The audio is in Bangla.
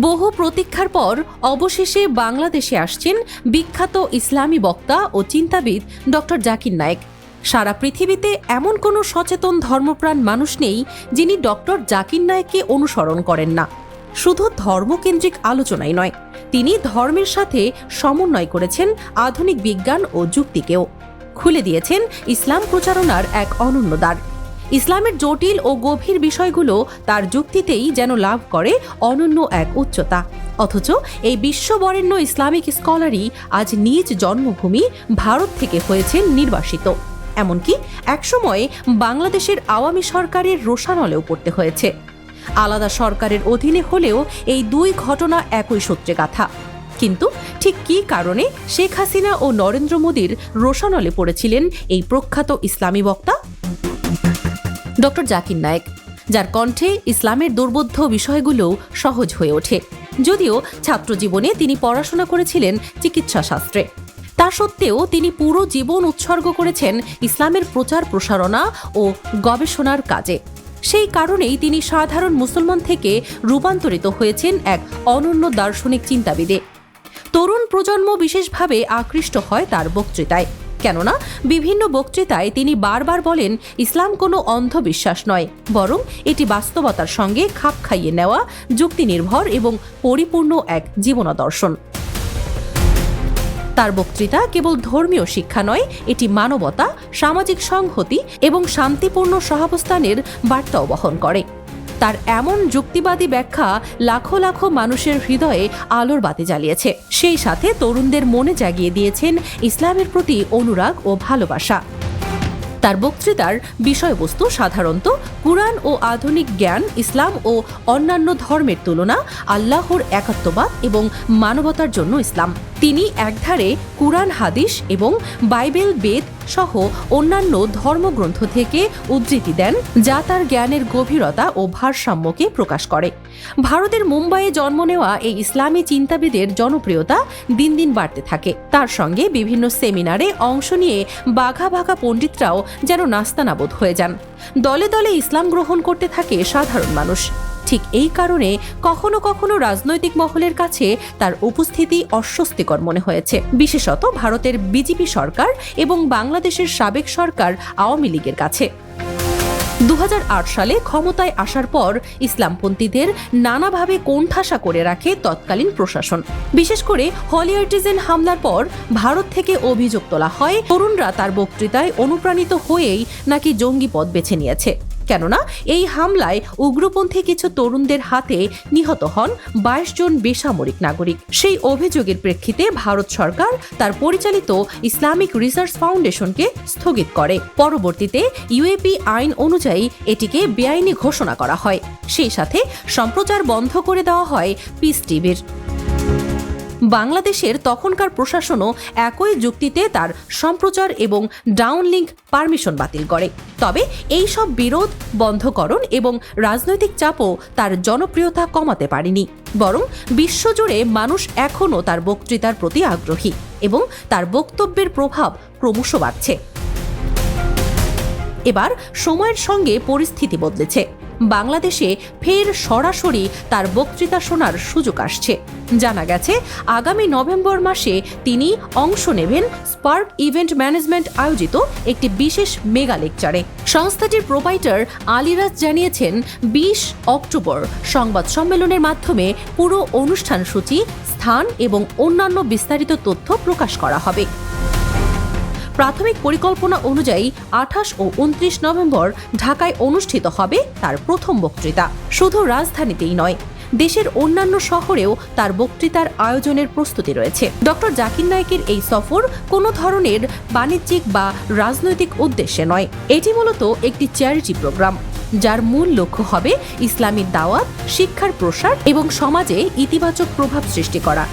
বহু প্রতীক্ষার পর অবশেষে বাংলাদেশে আসছেন বিখ্যাত ইসলামী বক্তা ও চিন্তাবিদ ডক্টর জাকির নায়েক। সারা পৃথিবীতে এমন কোনো সচেতন ধর্মপ্রাণ মানুষ নেই যিনি ডক্টর জাকির নায়েককে অনুসরণ করেন না। শুধু ধর্মকেন্দ্রিক আলোচনাই নয়, তিনি ধর্মের সাথে সমন্বয় করেছেন আধুনিক বিজ্ঞান ও যুক্তিকেও। খুলে দিয়েছেন ইসলাম প্রচারণার এক অনন্য দ্বার। ইসলামের জটিল ও গভীর বিষয়গুলো তার যুক্তিতেই যেন লাভ করে অনন্য এক উচ্চতা। অথচ এই বিশ্ববরেণ্য ইসলামিক স্কলারই আজ নিজ জন্মভূমি ভারত থেকে হয়েছেন নির্বাসিত। এমনকি একসময়ে বাংলাদেশের আওয়ামী সরকারের রোষানলেও পড়তে হয়েছে। আলাদা সরকারের অধীনে হলেও এই দুই ঘটনা একই সূত্রে গাথা। কিন্তু ঠিক কী কারণে শেখ হাসিনা ও নরেন্দ্র মোদীর রোষানলে পড়েছিলেন এই প্রখ্যাত ইসলামী বক্তা? ডক্টর জাকির নায়েক, যার কণ্ঠে ইসলামের দুর্বোধ্য বিষয়গুলো সহজ হয়ে ওঠে। যদিও ছাত্রজীবনে তিনি পড়াশোনা করেছিলেন চিকিৎসা শাস্ত্রে। তা সত্ত্বেও তিনি পুরো জীবন উৎসর্গ করেছেন ইসলামের প্রচার প্রসারণা ও গবেষণার কাজে। সেই কারণেই তিনি সাধারণ মুসলমান থেকে রূপান্তরিত হয়েছেন এক অনন্য দার্শনিক চিন্তাবিদে। তরুণ প্রজন্ম বিশেষভাবে আকৃষ্ট হয় তার বক্তৃতায়। কেননা বিভিন্ন বক্তৃতায় তিনি বারবার বলেন, ইসলাম কোনো অন্ধবিশ্বাস নয়, বরং এটি বাস্তবতার সঙ্গে খাপ খাইয়ে নেওয়া, যুক্তিনির্ভর এবং পরিপূর্ণ এক জীবনাদর্শন। তার বক্তৃতা কেবল ধর্মীয় শিক্ষা নয়, এটি মানবতা, সামাজিক সংহতি এবং শান্তিপূর্ণ সহাবস্থানের বার্তাও বহন করে। তার এমন যুক্তিবাদী ব্যাখ্যা লাখো লাখো মানুষের হৃদয়ে আলোর বাতি জ্বালিয়েছে। সেই সাথে তরুণদের মনে জাগিয়ে দিয়েছেন ইসলামের প্রতি অনুরাগ ও ভালোবাসা। তার বক্তৃতার বিষয়বস্তু সাধারণত কুরআন ও আধুনিক জ্ঞান, ইসলাম ও অন্যান্য ধর্মের তুলনা, আল্লাহর একাত্মবাদ এবং মানবতার জন্য ইসলাম। তিনি একধারে কুরআন, হাদিস এবং বাইবেল বেদ সহ অন্যান্য ধর্মগ্রন্থ থেকে উদ্ধৃতি দেন, যা তার জ্ঞানের গভীরতা ও ভারসাম্যকে প্রকাশ করে। ভারতের মুম্বাইয়ে জন্ম নেওয়া এই ইসলামী চিন্তাবিদের জনপ্রিয়তা দিন দিন বাড়তে থাকে। তার সঙ্গে বিভিন্ন সেমিনারে অংশ নিয়ে বাঘা বাঘা পণ্ডিতরাও যেন নাস্তানাবোধ হয়ে যান। দলে দলে ইসলাম গ্রহণ করতে থাকে সাধারণ মানুষ। ঠিক এই কারণে কখনো কখনো রাজনৈতিক মহলের কাছে তার উপস্থিতি অস্বস্তিকর মনে হয়েছে। বিশেষত ভারতের বিজেপি সরকার এবং বাংলাদেশের সাবেক সরকার আওয়ামী লীগের কাছে। দু হাজার আট সালে ক্ষমতায় আসার পর ইসলামপন্থীদের নানাভাবে কোণঠাসা করে রাখে তৎকালীন প্রশাসন। বিশেষ করে হলিআর্টিজেন হামলার পর ভারত থেকে অভিযোগ তোলা হয়, তরুণরা তার বক্তৃতায় অনুপ্রাণিত হয়েই নাকি জঙ্গি পথ বেছে নিয়েছে। কেননা এই হামলায় উগ্রপন্থী কিছু তরুণদের হাতে নিহত হন বাইশ জন বেসামরিক নাগরিক। সেই অভিযোগের প্রেক্ষিতে ভারত সরকার তার পরিচালিত ইসলামিক রিসার্চ ফাউন্ডেশনকে স্থগিত করে। পরবর্তীতে ইউএপি আইন অনুযায়ী এটিকে বেআইনি ঘোষণা করা হয়। সেই সাথে সম্প্রচার বন্ধ করে দেওয়া হয় পিস টিভির। বাংলাদেশের তখনকার প্রশাসনও একই যুক্তিতে তার সম্প্রচার এবং ডাউনলিঙ্ক পারমিশন বাতিল করে। তবে এই সব বিরোধ, বন্ধকরণ এবং রাজনৈতিক চাপও তার জনপ্রিয়তা কমাতে পারেনি। বরং বিশ্বজুড়ে মানুষ এখনও তার বক্তৃতার প্রতি আগ্রহী এবং তার বক্তব্যের প্রভাব ক্রমশ বাড়ছে। এবার সময়ের সঙ্গে পরিস্থিতি বদলেছে। বাংলাদেশে ফের সরাসরি তার বক্তৃতা শোনার সুযোগ আসছে। জানা গেছে, আগামী নভেম্বর মাসে তিনি অংশ নেবেন স্পার্ক ইভেন্ট ম্যানেজমেন্ট আয়োজিত একটি বিশেষ মেগা লেকচারে। সংস্থাটির প্রোভাইডার আলিরাজ জানিয়েছেন, বিশ অক্টোবর সংবাদ সম্মেলনের মাধ্যমে পুরো অনুষ্ঠান সূচি স্থান এবং অন্যান্য বিস্তারিত তথ্য প্রকাশ করা হবে। প্রাথমিক পরিকল্পনা অনুযায়ী আঠাশ ও উনত্রিশ নভেম্বর ঢাকায় অনুষ্ঠিত হবে তার প্রথম বক্তৃতা। শুধু রাজধানীতেই নয়, দেশের অন্যান্য শহরেও তার বক্তৃতার আয়োজনের প্রস্তুতি রয়েছে। ডক্টর জাকির নায়েকের এই সফর কোনো ধরনের বাণিজ্যিক বা রাজনৈতিক উদ্দেশ্যে নয়, এটি মূলত একটি চ্যারিটি প্রোগ্রাম, যার মূল লক্ষ্য হবে ইসলামী দাওয়াত, শিক্ষার প্রসার এবং সমাজে ইতিবাচক প্রভাব সৃষ্টি করা।